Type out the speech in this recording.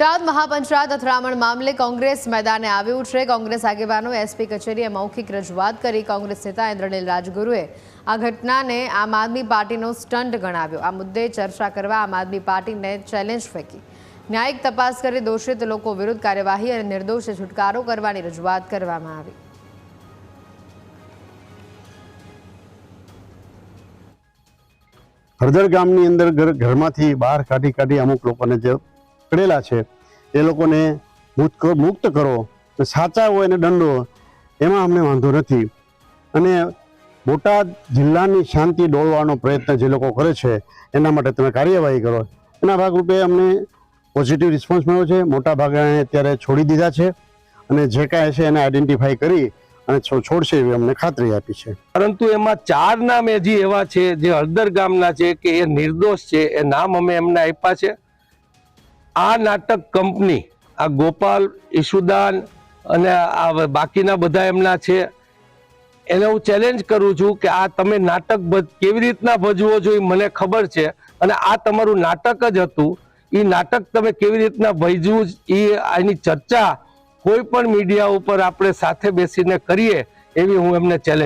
ગુજરાત મહાપંચાયત અથડામણ મામલે કોંગ્રેસ મેદાને આવ્યું છે. કોંગ્રેસ આગેવાનોએ એસપી કચેરીએ મૌખિક રજૂઆત કરી. કોંગ્રેસ નેતા ઇન્દ્રનીલ રાજગુરુએ આ ઘટનાને આમ આદમી પાર્ટીનો સ્ટન્ટ ગણાવ્યો. આ મુદ્દે ચર્ચા કરવા આમ આદમી પાર્ટીને ચેલેન્જ ફેંકી. ન્યાયિક તપાસ કરી દોષિત લોકો વિરુદ્ધ કાર્યવાહી અને નિર્દોષે છુટકારો કરવાની રજૂઆત કરવામાં આવી. હળદર ગામની અંદર ઘરમાંથી બહાર કાઢી કાઢી અમુક લોકોને જે પકડેલા છે. એ લોકોને મુક્ત કરો- સાચા હોય અને દંડો, એમાં અમને વાંધો નથી. અને બોટાદ જિલ્લાની શાંતિ ડોળવાનો પ્રયત્ન જે લોકો કરે છે, એના માટે તમે કાર્યવાહી કરો. એના ભાગરૂપે અમને પોઝિટિવ રિસ્પોન્સ મળ્યો છે. મોટા ભાગે અત્યારે છોડી દીધા છે. અને જે કાંઈ છે એને આઈડેન્ટિફાઈ કરી અને છોડશે એવી અમને ખાતરી આપી છે. પરંતુ એમાં ચાર નામ હજી એવા છે જે હળદર ગામના છે કે એ નિર્દોષ છે. એ નામ અમે એમને આપ્યા છે. આ નાટક કંપની, આ ગોપાલ, ઈશુદાન અને આ બાકીના બધા એમના છે, એને હું ચેલેન્જ કરું છું કે આ તમે નાટક કેવી રીતના ભજવો છો એ મને ખબર છે અને આ તમારું નાટક જ હતું. એ નાટક તમે કેવી રીતના ભજવું એ આની ચર્ચા કોઈ પણ મીડિયા ઉપર આપણે સાથે બેસીને કરીએ એવી હું એમને ચેલેન્જ